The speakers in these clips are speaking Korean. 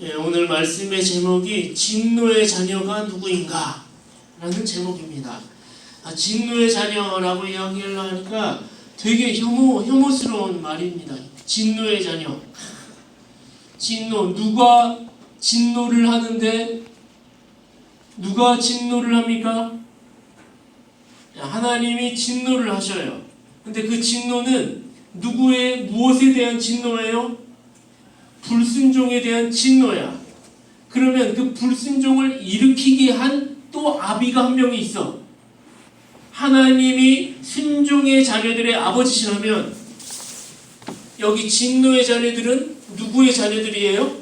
예, 오늘 말씀의 제목이 진노의 자녀가 누구인가? 라는 제목입니다. 아, 진노의 자녀라고 이야기를 하니까 되게 혐오, 혐오스러운 말입니다. 진노의 자녀. 진노, 누가 진노를 하는데 누가 진노를 합니까? 하나님이 진노를 하셔요. 근데 그 진노는 누구의 무엇에 대한 진노예요? 불순종에 대한 진노야. 그러면 그 불순종을 일으키게 한 또 아비가 한 명이 있어. 하나님이 순종의 자녀들의 아버지시라면 여기 진노의 자녀들은 누구의 자녀들이에요?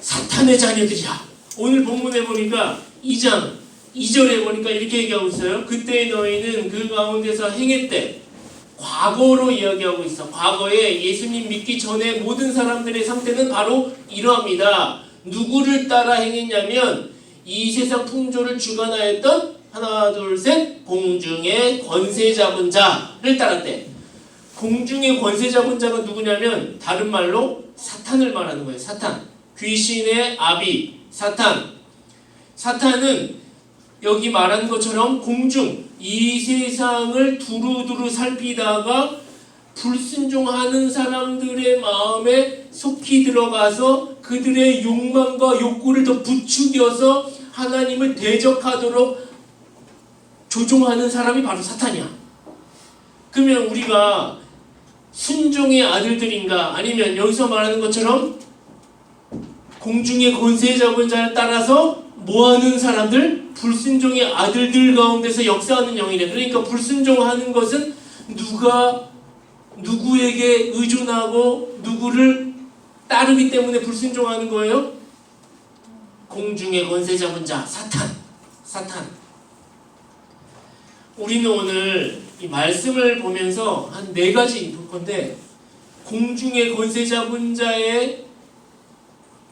사탄의 자녀들이야. 오늘 본문에 보니까 2장 2절에 보니까 이렇게 얘기하고 있어요. 그때 너희는 그 가운데서 행했대. 과거로 이야기하고 있어. 과거에 예수님 믿기 전에 모든 사람들의 상태는 바로 이러합니다. 누구를 따라 행했냐면 이 세상 풍조를 주관하였던 하나 둘 셋 공중의 권세 잡은 자를 따랐대. 공중의 권세 잡은 자가 누구냐면 다른 말로 사탄을 말하는 거예요. 사탄. 귀신의 아비 사탄. 사탄은 여기 말한 것처럼 공중 이 세상을 두루두루 살피다가 불순종하는 사람들의 마음에 속히 들어가서 그들의 욕망과 욕구를 더 부추겨서 하나님을 대적하도록 조종하는 사람이 바로 사탄이야. 그러면 우리가 순종의 아들들인가 아니면 여기서 말하는 것처럼 공중의 권세 잡은 자를 따라서 뭐하는 사람들? 불순종의 아들들 가운데서 역사하는 영이래. 그러니까 불순종하는 것은 누가 누구에게 의존하고 누구를 따르기 때문에 불순종하는 거예요? 공중의 권세 잡은 자, 사탄. 사탄. 우리는 오늘 이 말씀을 보면서 한 네 가지 볼 건데 공중의 권세 잡은 자의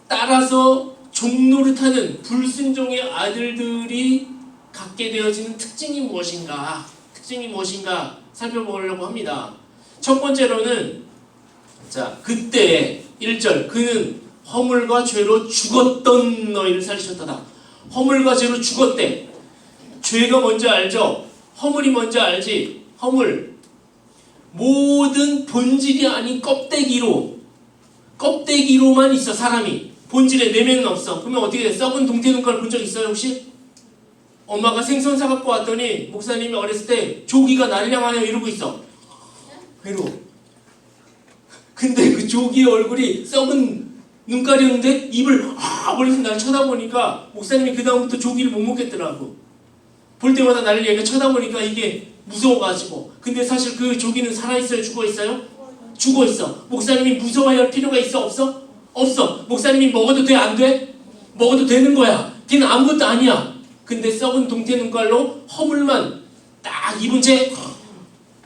따라서 종노릇하는 불순종의 아들들이 갖게 되어지는 특징이 무엇인가? 특징이 무엇인가 살펴보려고 합니다. 첫 번째로는 자 그때 1절 그는 허물과 죄로 죽었던 너희를 살리셨다다. 허물과 죄로 죽었대. 죄가 뭔지 알죠? 허물이 뭔지 알지? 허물 모든 본질이 아닌 껍데기로 껍데기로만 있어 사람이 본질에 내면은 없어. 그러면 어떻게 돼? 썩은 동태 눈깔 본 적 있어요 혹시? 엄마가 생선 사갖고 왔더니 목사님이 어렸을 때 조기가 날량하여 이러고 있어. 이러고. 근데 그 조기의 얼굴이 썩은 눈깔이었는데 입을 아 벌리서 날 쳐다보니까 목사님이 그 다음부터 조기를 못 먹겠더라고. 볼 때마다 나를 얘가 쳐다보니까 이게 무서워가지고. 근데 사실 그 조기는 살아있어요? 죽어있어요? 죽어있어. 목사님이 무서워야 할 필요가 있어? 없어? 없어. 목사님이 먹어도 돼? 안 돼? 먹어도 되는 거야. 걔는 아무것도 아니야. 근데 썩은 동태 눈깔로 허물만 딱 입은 채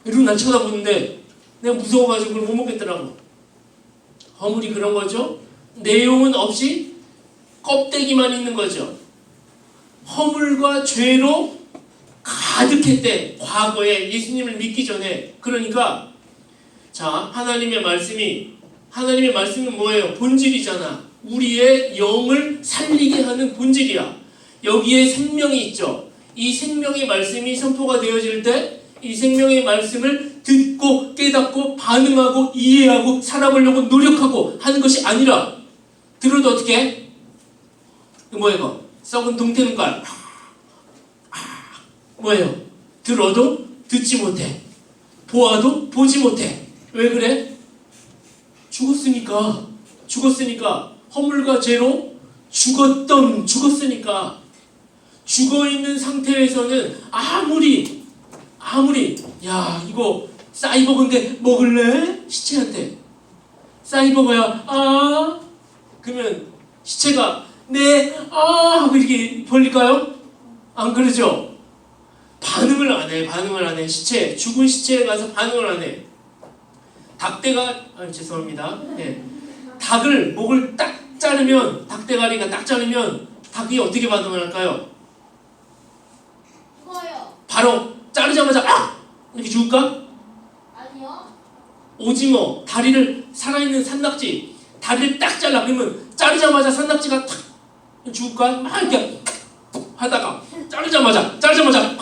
이러고 날 쳐다보는데 내가 무서워가지고 그걸 못 먹겠더라고. 허물이 그런 거죠. 내용은 없이 껍데기만 있는 거죠. 허물과 죄로 가득했대. 과거에 예수님을 믿기 전에. 그러니까 자 하나님의 말씀이 하나님의 말씀은 뭐예요? 본질이잖아. 우리의 영을 살리게 하는 본질이야. 여기에 생명이 있죠. 이 생명의 말씀이 선포가 되어질 때 이 생명의 말씀을 듣고 깨닫고 반응하고 이해하고 살아보려고 노력하고 하는 것이 아니라 들어도 어떻게 해? 이거? 썩은 동태 눈깔 뭐예요? 들어도 듣지 못해 보아도 보지 못해 왜 그래? 죽었으니까 죽었으니까 허물과 죄로 죽었던 죽었으니까 죽어 있는 상태에서는 아무리 아무리 야 이거 사이버그인데 먹을래 시체한테 사이버그야 아 그러면 시체가 네아 하고 이렇게 벌릴까요? 안 그러죠? 반응을 안 해, 반응을 안 해. 시체, 죽은 시체에 가서 반응을 안 해. 닭대가, 아, 죄송합니다. 예. 닭을, 목을 딱 자르면, 닭 대가리가 딱 자르면, 닭이 어떻게 반응을 할까요? 죽어요. 바로 자르자마자, 아! 이렇게 죽을까? 아니요. 오징어, 다리를, 살아있는 산낙지, 다리를 딱 잘라 그러면 자르자마자 산낙지가 탁 죽을까? 막 이렇게 하다가 자르자마자 자르자마자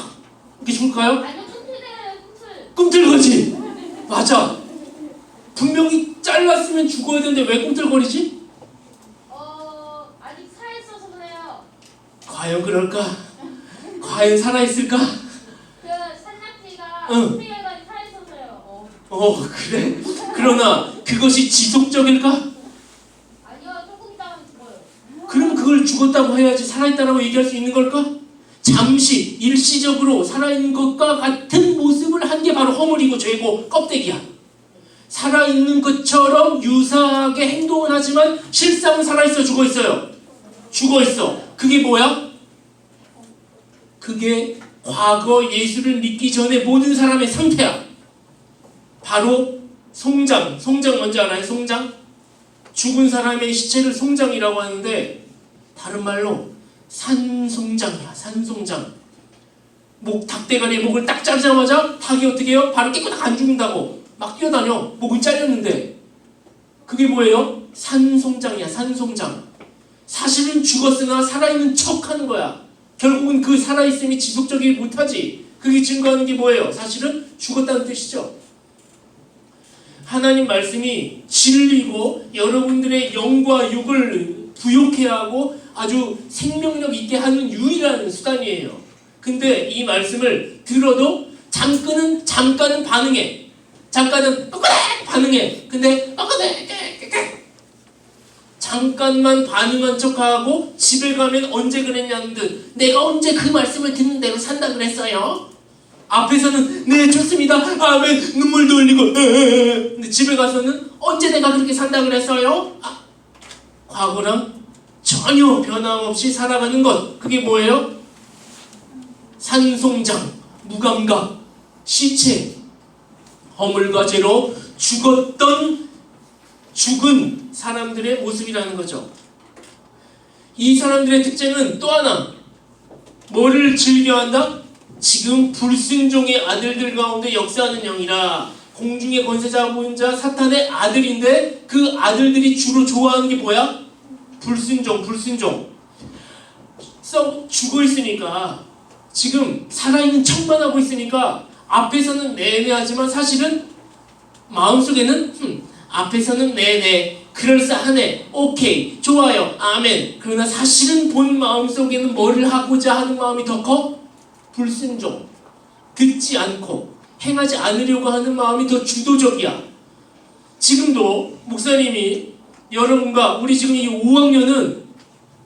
이렇게 죽을까요? 아니요 꿈틀대요 꿈틀 꿈틀 거지. 맞아. 분명히 잘랐으면 죽어야 되는데 왜 꿈틀거리지? 어 아직 살아있어서 그래요 과연 그럴까? 과연 살아있을까? 그 산낙지가 응. 살아있어서요 어. 어 그래. 그러나 그것이 지속적일까? 아니요 조금 있다가 죽어요 그럼 그걸 죽었다고 해야지 살아있다라고 얘기할 수 있는 걸까? 잠시 일시적으로 살아있는 것과 같은 모습을 한 게 바로 허물이고 죄고 껍데기야. 살아있는 것처럼 유사하게 행동은 하지만 실상은 살아있어 죽어 있어요. 죽어 있어. 그게 뭐야? 그게 과거 예수를 믿기 전에 모든 사람의 상태야. 바로 송장. 송장 뭔지 알아요? 송장? 죽은 사람의 시체를 송장이라고 하는데 다른 말로 산송장이야. 산송장. 목 닭대가리에 목을 딱 자르자마자 닭이 어떻게 해요? 바로 깨끗하게 안 죽는다고 막 뛰어다녀. 목을 잘렸는데 그게 뭐예요? 산송장이야. 산송장. 사실은 죽었으나 살아있는 척 하는 거야. 결국은 그 살아있음이 지속적이지 못하지. 그게 증거하는 게 뭐예요? 사실은 죽었다는 뜻이죠. 하나님 말씀이 진리고 여러분들의 영과 육을 부욕해 하고 아주 생명력 있게 하는 유일한 수단이에요. 근데 이 말씀을 들어도 잠깐은 잠깐은 반응해. 잠깐은 뻐꾸덕 반응해. 근데 뻐꾸덕 잠깐만 반응한 척하고 집에 가면 언제 그랬냐는 듯 내가 언제 그 말씀을 듣는 대로 산다 그랬어요. 앞에서는 네 좋습니다 아멘 눈물도 흘리고. 근데 집에 가서는 언제 내가 그렇게 산다 그랬어요? 아, 과거랑 전혀 변함없이 살아가는 것 그게 뭐예요? 산송장 무감각 시체 허물과 죄로 죽었던 죽은 사람들의 모습이라는 거죠. 이 사람들의 특징은 또 하나 뭐를 즐겨한다? 지금 불순종의 아들들 가운데 역사하는 영이라 공중의 권세 잡은 자 사탄의 아들인데 그 아들들이 주로 좋아하는 게 뭐야? 불순종, 불순종. 썩 죽어 있으니까 지금 살아있는 척만 하고 있으니까 앞에서는 네네 하지만 사실은 마음속에는 흠, 앞에서는 네네 그럴싸하네 오케이 좋아요 아멘. 그러나 사실은 본 마음속에는 뭐를 하고자 하는 마음이 더 커? 불순종 듣지 않고 행하지 않으려고 하는 마음이 더 주도적이야. 지금도 목사님이 여러분과 우리 지금 이 5학년은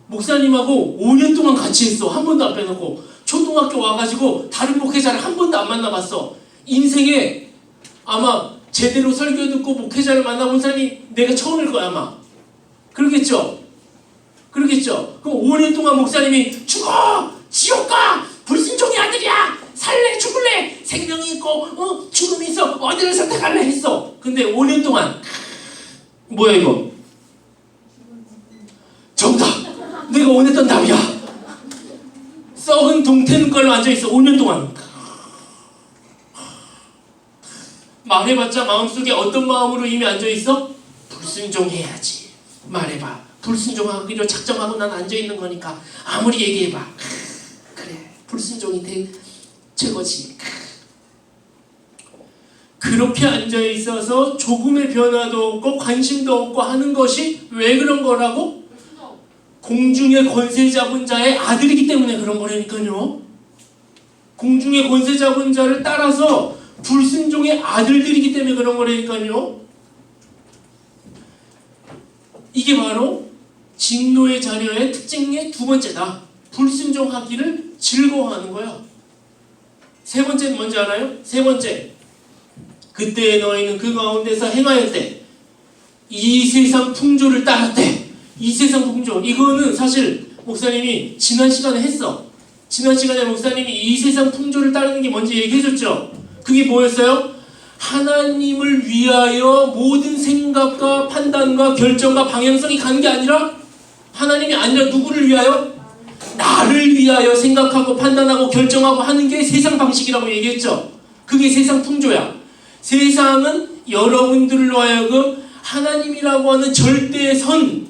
목사님하고 5년 동안 같이 했어. 한 번도 안 빼놓고 초등학교 와가지고 다른 목회자를 한 번도 안 만나봤어. 인생에 아마 제대로 설교 듣고 목회자를 만나본 사람이 내가 처음일 거야 아마. 그러겠죠? 그러겠죠? 그럼 5년 동안 목사님이 죽어! 지옥 가! 불순종의 아들이야 살래 죽을래! 생명이 있고 어? 죽음이 있어. 어디를 선택할래? 했어. 근데 5년 동안 뭐야 이거? 정답! 내가 원했던 답이야 썩은 동태는 걸로 앉아있어. 5년 동안. 말해봤자 마음속에 어떤 마음으로 이미 앉아있어? 불순종해야지. 말해봐. 불순종하기로 작정하고 난 앉아있는 거니까 아무리 얘기해봐. 그래 불순종이 대, 최고지. 그렇게 앉아있어서 조금의 변화도 없고 관심도 없고 하는 것이 왜 그런 거라고? 공중의 권세 잡은 자의 아들이기 때문에 그런 거라니까요. 공중의 권세 잡은 자를 따라서 불순종의 아들들이기 때문에 그런 거라니까요. 이게 바로 진노의 자녀의 특징의 두 번째다. 불순종하기를 즐거워하는 거야. 세 번째는 뭔지 알아요? 세 번째. 그때 너희는 그 가운데서 행하였대. 이 세상 풍조를 따랐대. 이 세상 풍조. 이거는 사실 목사님이 지난 시간에 했어. 지난 시간에 목사님이 이 세상 풍조를 따르는 게 뭔지 얘기해줬죠. 그게 뭐였어요? 하나님을 위하여 모든 생각과 판단과 결정과 방향성이 가는 게 아니라 하나님이 아니라 누구를 위하여? 나를 위하여 생각하고 판단하고 결정하고 하는 게 세상 방식이라고 얘기했죠. 그게 세상 풍조야. 세상은 여러분들로 하여금 하나님이라고 하는 절대의 선,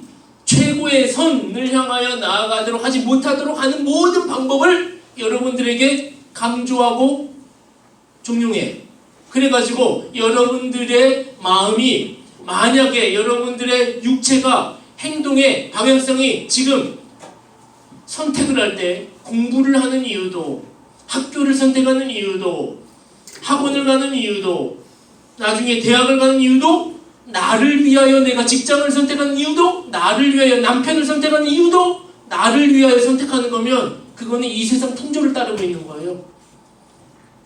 최고의 선을 향하여 나아가도록 하지 못하도록 하는 모든 방법을 여러분들에게 강조하고 종용해. 그래가지고 여러분들의 마음이 만약에 여러분들의 육체가 행동의 방향성이 지금 선택을 할 때 공부를 하는 이유도 학교를 선택하는 이유도 학원을 가는 이유도 나중에 대학을 가는 이유도 나를 위하여 내가 직장을 선택하는 이유도 나를 위하여 남편을 선택하는 이유도 나를 위하여 선택하는 거면 그거는 이 세상 풍조를 따르고 있는 거예요.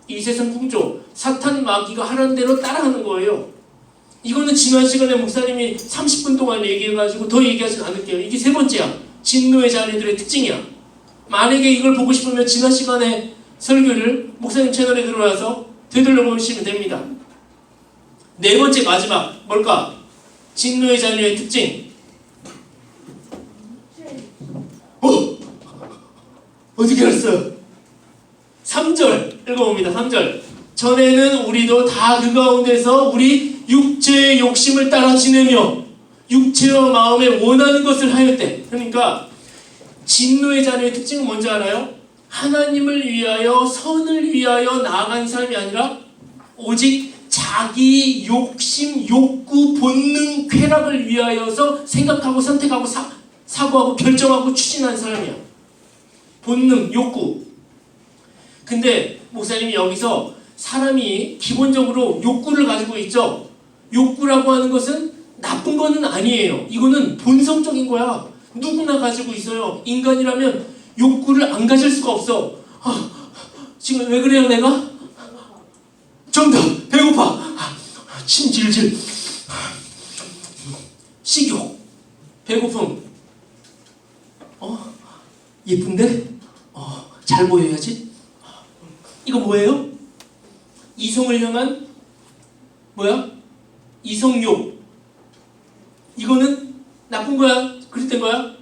이 세상 풍조 사탄 마귀가 하라는 대로 따라하는 거예요. 이거는 지난 시간에 목사님이 30분 동안 얘기해가지고 더 얘기하진 않을게요. 이게 세 번째야. 진노의 자녀들의 특징이야. 만약에 이걸 보고 싶으면 지난 시간에 설교를 목사님 채널에 들어와서 되돌려 보시면 됩니다. 네 번째 마지막 뭘까? 진노의 자녀의 특징. 어? 어떻게 알았어요? 3절 읽어봅니다. 3절. 전에는 우리도 다 그 가운데서 우리 육체의 욕심을 따라 지내며 육체와 마음에 원하는 것을 하였대. 그러니까 진노의 자녀의 특징은 뭔지 알아요? 하나님을 위하여 선을 위하여 나아간 사람이 아니라 오직 자기 욕심, 욕구, 본능, 쾌락을 위하여서 생각하고 선택하고 사, 사고하고 결정하고 추진한 사람이야. 본능, 욕구. 근데 목사님이 여기서 사람이 기본적으로 욕구를 가지고 있죠. 욕구라고 하는 것은 나쁜 거는 아니에요. 이거는 본성적인 거야. 누구나 가지고 있어요. 인간이라면 욕구를 안 가질 수가 없어. 아, 지금 왜 그래요, 내가? 정답! 배고파! 아, 침 질질. 식욕. 배고픔. 어? 예쁜데? 어, 잘 보여야지. 이거 뭐예요? 이성을 향한 뭐야? 이성욕. 이거는 나쁜 거야? 그랬던 거야?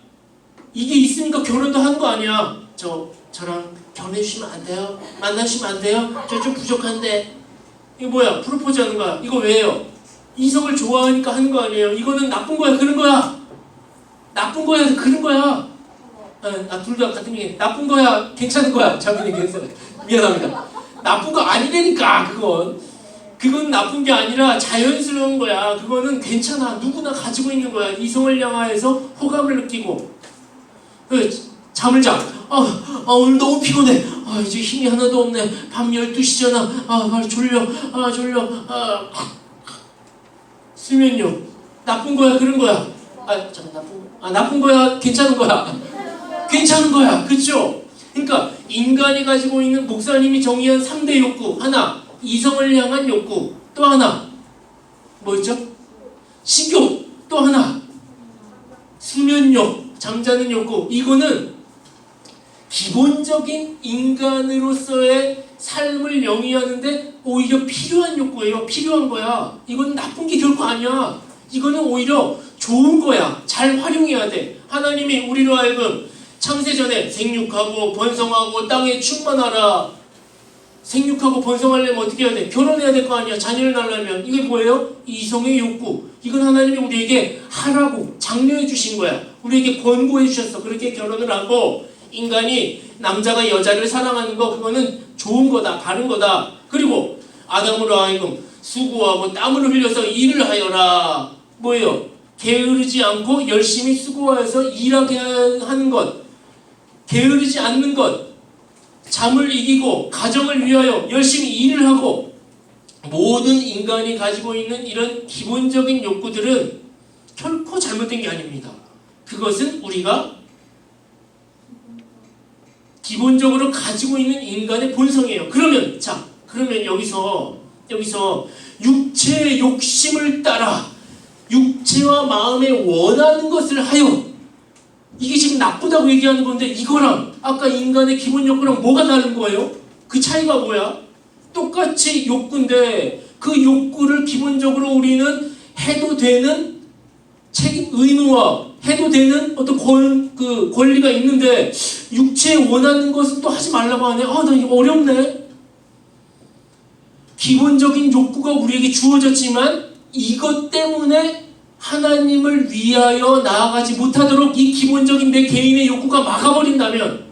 이게 있으니까 결혼도 하는 거 아니야? 저 저랑 결혼해 주시면 안 돼요? 만나시면 안 돼요? 저 좀 부족한데. 이거 뭐야? 프로포즈 하는 거야. 이거 왜요? 이성을 좋아하니까 하는 거 아니에요? 이거는 나쁜 거야, 그런 거야. 나쁜 거야, 그런 거야. 아, 둘다 같은 얘기. 나쁜 거야, 괜찮은 거야. 자기는 괜찮아. 미안합니다. 나쁜 거 아니라니까 그건. 그건 나쁜 게 아니라 자연스러운 거야. 그거는 괜찮아. 누구나 가지고 있는 거야. 이성을 향하여서 호감을 느끼고. 그, 잠을 자. 아, 아, 오늘 너무 피곤해. 아, 이제 힘이 하나도 없네. 밤 12시잖아. 아, 아, 졸려. 아, 졸려. 아, 수면욕. 나쁜 거야, 그런 거야. 아, 잠깐 나쁜 거. 아, 나쁜 거야, 괜찮은 거야. 괜찮은 거야. 그렇죠? 그러니까 인간이 가지고 있는 목사님이 정의한 3대 욕구 하나 이성을 향한 욕구 또 하나 뭐였죠? 식욕 또 하나 수면욕 잠자는 욕구 이거는 기본적인 인간으로서의 삶을 영위하는데 오히려 필요한 욕구예요 필요한 거야 이건 나쁜 게 결코 아니야 이거는 오히려 좋은 거야 잘 활용해야 돼 하나님이 우리로 하여금 창세전에 생육하고 번성하고 땅에 충만하라. 생육하고 번성하려면 어떻게 해야 돼? 결혼해야 될 거 아니야. 자녀를 낳으려면 이게 뭐예요? 이성의 욕구. 이건 하나님이 우리에게 하라고 장려해 주신 거야. 우리에게 권고해 주셨어. 그렇게 결혼을 하고 인간이 남자가 여자를 사랑하는 거 그거는 좋은 거다. 바른 거다. 그리고 아담으로 하여금 수고하고 땀을 흘려서 일을 하여라. 뭐예요? 게으르지 않고 열심히 수고하여서 일하게 하는 것. 게으르지 않는 것, 잠을 이기고 가정을 위하여 열심히 일을 하고 모든 인간이 가지고 있는 이런 기본적인 욕구들은 결코 잘못된 게 아닙니다. 그것은 우리가 기본적으로 가지고 있는 인간의 본성이에요. 그러면 자, 그러면 여기서 여기서 육체의 욕심을 따라 육체와 마음에 원하는 것을 하여 이게 지금 나쁘다고 얘기하는 건데 이거랑 아까 인간의 기본 욕구랑 뭐가 다른 거예요? 그 차이가 뭐야? 똑같이 욕구인데 그 욕구를 기본적으로 우리는 해도 되는 책임 의무와 해도 되는 어떤 권, 그 권리가 있는데 육체에 원하는 것은 또 하지 말라고 하네. 아, 나 이거 어렵네. 기본적인 욕구가 우리에게 주어졌지만 이것 때문에 하나님을 위하여 나아가지 못하도록 이 기본적인 내 개인의 욕구가 막아버린다면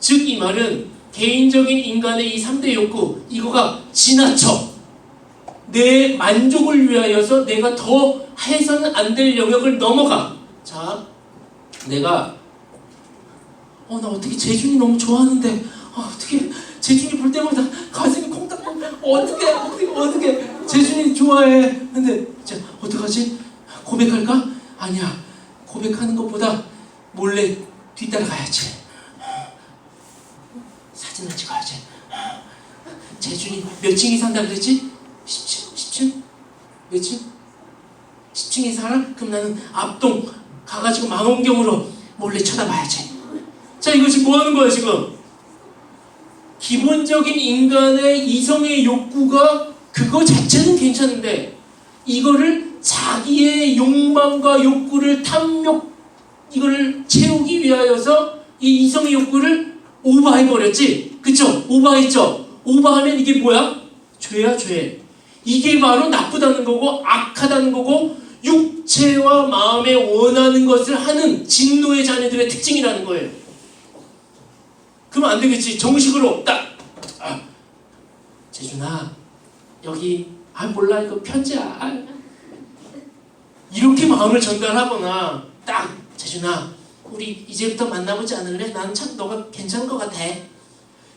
즉 이 말은 개인적인 인간의 이 3대 욕구 이거가 지나쳐 내 만족을 위하여서 내가 더 해서는 안 될 영역을 넘어가 자 내가 어 나 어떻게 재준이 너무 좋아하는데 아, 어떻게 재준이 볼 때마다 가슴이 콩닥 어떻게 어떻게 어떻게 재준이 좋아해? 근데 자 어떡하지? 고백할까? 아니야. 고백하는 것보다 몰래 뒤따라가야지. 사진을 찍어야지. 재준이 몇 층이 산다 그랬지? 10층? 10층? 몇 층? 10층에 살아? 그럼 나는 앞동 가가지고 망원경으로 몰래 쳐다봐야지 자 이거 지금 뭐 하는 거야 지금? 기본적인 인간의 이성의 욕구가 그거 자체는 괜찮은데 이거를 자기의 욕망과 욕구를 탐욕 이거를 채우기 위하여서 이 이성의 욕구를 오버해 버렸지. 그쵸? 오버했죠? 오버하면 이게 뭐야? 죄야 죄. 이게 바로 나쁘다는 거고 악하다는 거고 육체와 마음에 원하는 것을 하는 진노의 자녀들의 특징이라는 거예요 그러면 안 되겠지. 정식으로 딱. 아, 재준아, 여기 아 몰라 이거 편지야. 아. 이렇게 마음을 전달하거나 딱 재준아, 우리 이제부터 만나보지 않을래? 나는 참 너가 괜찮은 것 같아.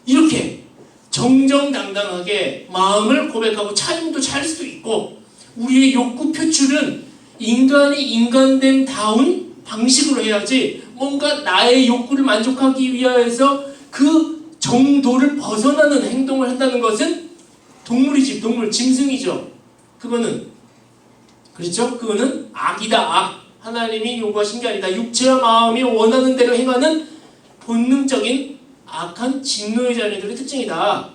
이렇게 정정당당하게 마음을 고백하고 차임도 찰 수도 있고 우리의 욕구 표출은 인간이 인간됨 다운 방식으로 해야지 뭔가 나의 욕구를 만족하기 위하여서 그 정도를 벗어나는 행동을 한다는 것은 동물이지 동물 짐승이죠. 그거는 그렇죠? 그거는 악이다 악. 하나님이 요구하신 게 아니다. 육체와 마음이 원하는 대로 행하는 본능적인 악한 진노의 자녀들의 특징이다.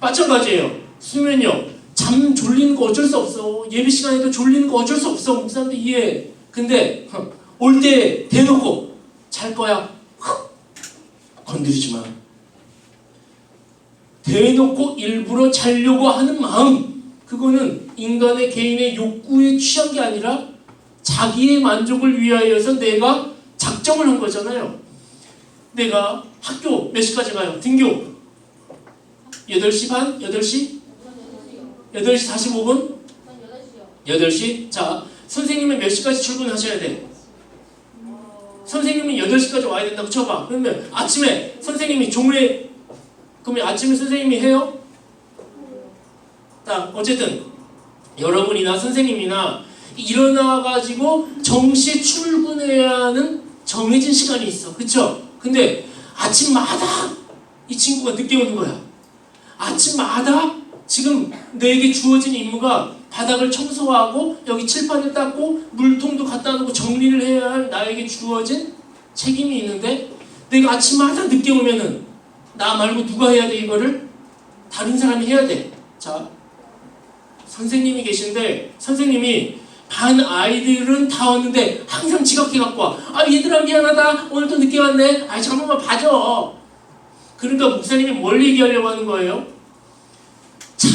마찬가지예요. 수면요 잠 졸리는 거 어쩔 수 없어 예배 시간에도 졸리는 거 어쩔 수 없어 목사님도 이해해 근데 올 때 대놓고 잘 거야 헉! 건드리지 마. 대놓고 일부러 자려고 하는 마음, 그거는 인간의 개인의 욕구에 취한 게 아니라 자기의 만족을 위하여서 내가 작정을 한 거잖아요. 내가 학교 몇 시까지 가요? 등교 8시 반? 8시? 8시 45분? 8시? 자, 선생님은 몇 시까지 출근하셔야 돼? 선생님은 8시까지 와야 된다고 쳐봐. 그러면 아침에 선생님이 종례 그러면 아침에 선생님이 해요? 딱 어쨌든 여러분이나 선생님이나 일어나 가지고 정시에 출근해야 하는 정해진 시간이 있어. 그쵸? 근데 아침마다 이 친구가 늦게 오는 거야. 아침마다 지금 내게 주어진 임무가 바닥을 청소하고 여기 칠판을 닦고 물통도 갖다 놓고 정리를 해야 할 나에게 주어진 책임이 있는데 내가 아침마다 늦게 오면은 나 말고 누가 해야 돼 이거를? 다른 사람이 해야 돼. 자, 선생님이 계신데 선생님이 반 아이들은 다 왔는데 항상 지각해 갖고 와. 아 얘들아 미안하다 오늘 또 늦게 왔네. 아 잠깐만 봐줘. 그러니까 목사님이 뭘 얘기하려고 하는 거예요?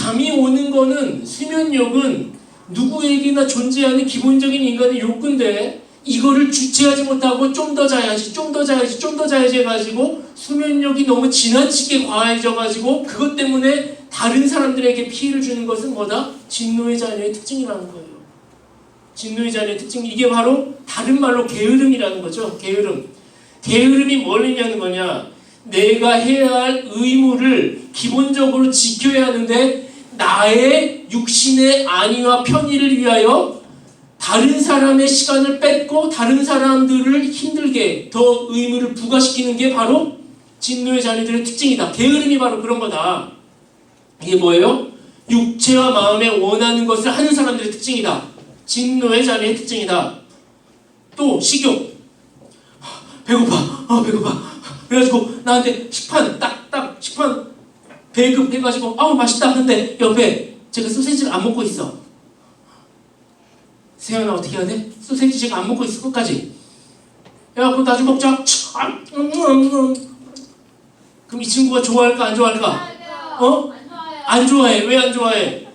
잠이 오는 거는 수면욕은 누구에게나 존재하는 기본적인 인간의 욕구인데 이거를 주체하지 못하고 좀 더 자야지 좀 더 자야지 좀 더 자야지 해가지고 수면력이 너무 지나치게 과해져가지고 그것 때문에 다른 사람들에게 피해를 주는 것은 뭐다? 진노의 자녀의 특징이라는 거예요. 진노의 자녀의 특징 이게 바로 다른 말로 게으름이라는 거죠. 게으름. 게으름이 뭘 의미하는 거냐? 내가 해야 할 의무를 기본적으로 지켜야 하는데 나의 육신의 안위와 편의를 위하여 다른 사람의 시간을 뺏고 다른 사람들을 힘들게 더 의무를 부과시키는 게 바로 진노의 자녀들의 특징이다. 게으름이 바로 그런 거다. 이게 뭐예요? 육체와 마음에 원하는 것을 하는 사람들의 특징이다. 진노의 자녀의 특징이다. 또 식욕. 배고파. 아 배고파. 그래가지고 나한테 식판 딱딱 식판 배급해가지고 아우 맛있다 하는데 옆에 제가 소세지를 안 먹고 있어. 세연아 어떻게 해야 돼? 소세지 제가 안 먹고 있어 끝까지. 야 그거 나좀 먹자. 아, 음, 음, 음. 그럼 이 친구가 좋아할까 안 좋아할까? 어? 안 좋아해. 왜 안 좋아해?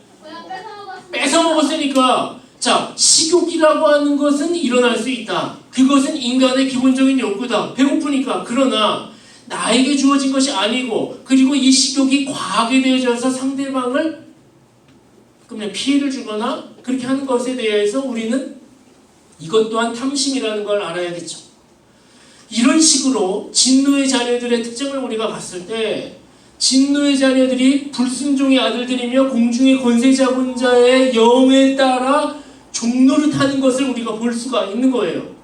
뺏어 먹었으니까 자, 식욕이라고 하는 것은 일어날 수 있다. 그것은 인간의 기본적인 욕구다. 배고프니까. 그러나 나에게 주어진 것이 아니고 그리고 이 식욕이 과하게 되어져서 상대방을 그냥 피해를 주거나 그렇게 하는 것에 대해서 우리는 이것 또한 탐심이라는 걸 알아야겠죠. 이런 식으로 진노의 자녀들의 특징을 우리가 봤을 때 진노의 자녀들이 불순종의 아들들이며 공중의 권세 잡은 자의 영에 따라 종로를 타는 것을 우리가 볼 수가 있는 거예요.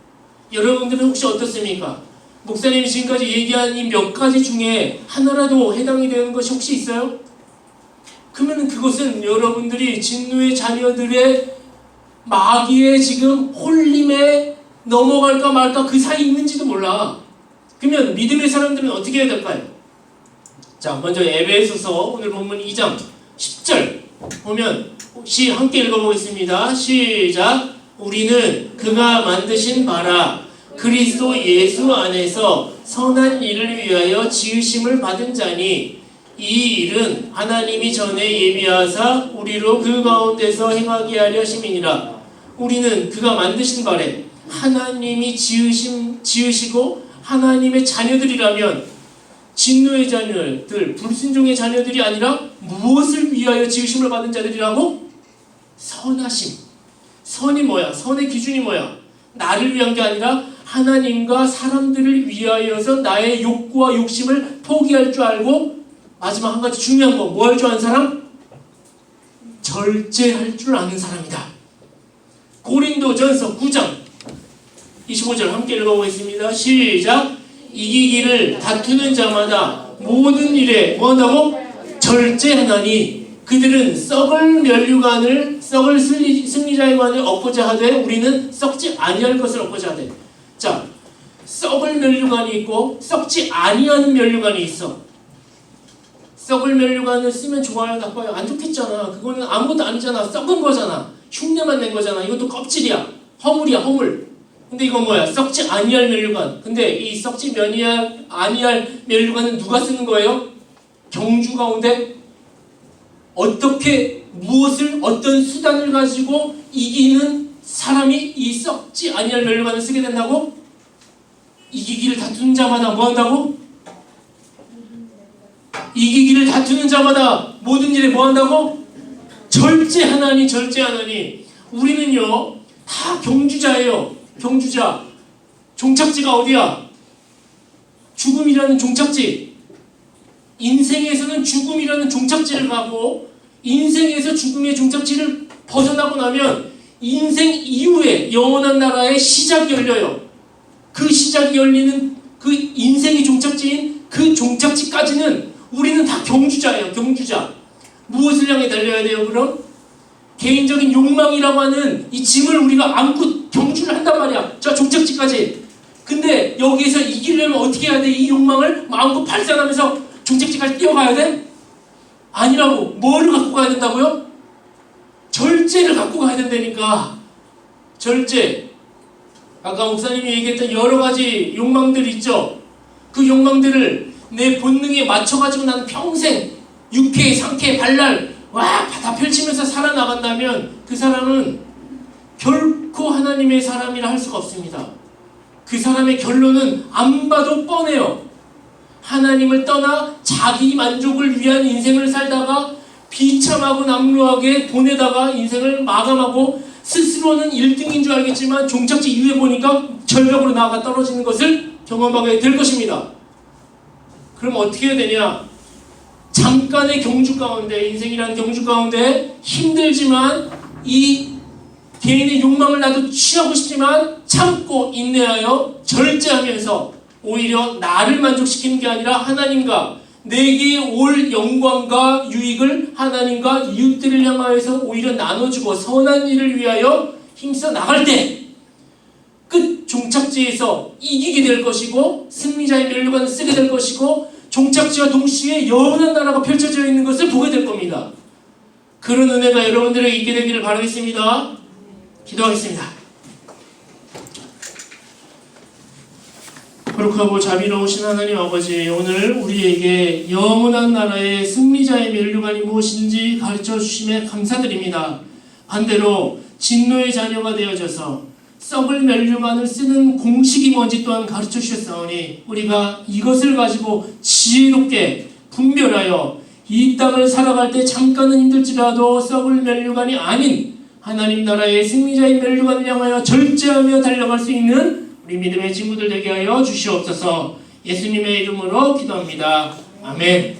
여러분들은 혹시 어떻습니까? 목사님이 지금까지 얘기한 이 몇 가지 중에 하나라도 해당이 되는 것이 혹시 있어요? 그러면 그것은 여러분들이 진노의 자녀들의 마귀의 지금 홀림에 넘어갈까 말까 그 사이 있는지도 몰라. 그러면 믿음의 사람들은 어떻게 해야 될까요? 자, 먼저 에베소서 오늘 본문 2장 10절 보면 혹시 함께 읽어보겠습니다. 시작. 우리는 그가 만드신 바라 그리스도 예수 안에서 선한 일을 위하여 지으심을 받은 자니 이 일은 하나님이 전에 예비하사 우리로 그 가운데서 행하게 하려 심이니라. 우리는 그가 만드신 바래 하나님이 지으심 지으시고 하나님의 자녀들이라면 진노의 자녀들, 불순종의 자녀들이 아니라 무엇을 위하여 지으심을 받은 자들이라고? 선하심. 선이 뭐야? 선의 기준이 뭐야? 나를 위한 게 아니라 하나님과 사람들을 위하여서 나의 욕구와 욕심을 포기할 줄 알고 마지막 한 가지 중요한 거 뭐 할 줄 아는 사람? 절제할 줄 아는 사람이다. 고린도전서 9장 25절 함께 읽어보겠습니다. 시작. 이기기를 다투는 자마다 모든 일에 뭐한다고? 절제하나니 그들은 썩을 면류관을 썩을 승리, 승리자의 관을 얻고자 하되 우리는 썩지 아니할 것을 얻고자 하되 자 썩을 면류관이 있고 썩지 아니하는 면류관이 있어. 썩을 면류관을 쓰면 좋아요 나빠요? 안 좋겠잖아. 그거는 아무것도 아니잖아. 썩은 거잖아. 흉내만 낸 거잖아. 이것도 껍질이야. 허물이야 허물. 근데 이건 뭐야? 썩지 아니할 면류관. 근데 이 썩지 면이야 아니할 면류관은 누가 쓰는 거예요? 경주 가운데? 어떻게 무엇을 어떤 수단을 가지고 이기는 사람이 이 썩지 아니할 면류관을 쓰게 된다고? 이기기를 다투는 자마다 뭐 한다고? 이기기를 다투는 자마다 모든 일에 뭐 한다고? 절제하나니 절제하나니 우리는요 다 경주자예요 경주자 종착지가 어디야? 죽음이라는 종착지 인생에서는 죽음이라는 종착지를 가고 인생에서 죽음의 종착지를 벗어나고 나면 인생 이후에 영원한 나라의 시작이 열려요. 그 시작이 열리는 그 인생의 종착지인 그 종착지까지는 우리는 다 경주자예요. 경주자. 무엇을 향해 달려야 돼요, 그럼? 개인적인 욕망이라고 하는 이 짐을 우리가 안고 경주를 한단 말이야. 저 종착지까지. 근데 여기에서 이기려면 어떻게 해야 돼? 이 욕망을 마음껏 발산하면서 종착지까지 뛰어가야 돼? 아니라고. 뭐를 갖고 가야 된다고요? 절제를 갖고 가야 된다니까. 절제. 아까 목사님이 얘기했던 여러 가지 욕망들 있죠? 그 욕망들을 내 본능에 맞춰가지고 나는 평생 육회, 상쾌, 발랄, 와, 다 펼치면서 살아나간다면 그 사람은 결코 하나님의 사람이라 할 수가 없습니다. 그 사람의 결론은 안 봐도 뻔해요. 하나님을 떠나 자기 만족을 위한 인생을 살다가 비참하고 남루하게 보내다가 인생을 마감하고 스스로는 1등인 줄 알겠지만 종착지 이후에 보니까 절벽으로 나아가 떨어지는 것을 경험하게 될 것입니다. 그럼 어떻게 해야 되냐? 잠깐의 경주 가운데 인생이라는 경주 가운데 힘들지만 이 개인의 욕망을 나도 취하고 싶지만 참고 인내하여 절제하면서 오히려 나를 만족시키는 게 아니라 하나님과 내게 올 영광과 유익을 하나님과 이웃들을 향하여서 오히려 나눠주고 선한 일을 위하여 힘써 나갈 때 끝 종착지에서 이기게 될 것이고 승리자의 멸류관을 쓰게 될 것이고 종착지와 동시에 영원한 나라가 펼쳐져 있는 것을 보게 될 겁니다. 그런 은혜가 여러분들에게 있게 되기를 바라겠습니다. 기도하겠습니다. 거룩하고 자비로우신 하나님 아버지 오늘 우리에게 영원한 나라의 승리자의 멸류관이 무엇인지 가르쳐 주심에 감사드립니다. 반대로 진노의 자녀가 되어져서 썩을 멸류관을 쓰는 공식이 뭔지 또한 가르쳐 주셨사오니 우리가 이것을 가지고 지혜롭게 분별하여 이 땅을 살아갈 때 잠깐은 힘들지라도 썩을 멸류관이 아닌 하나님 나라의 승리자인 멸류관을 향하여 절제하며 달려갈 수 있는 우리 믿음의 친구들 되게 하여 주시옵소서 예수님의 이름으로 기도합니다. 아멘.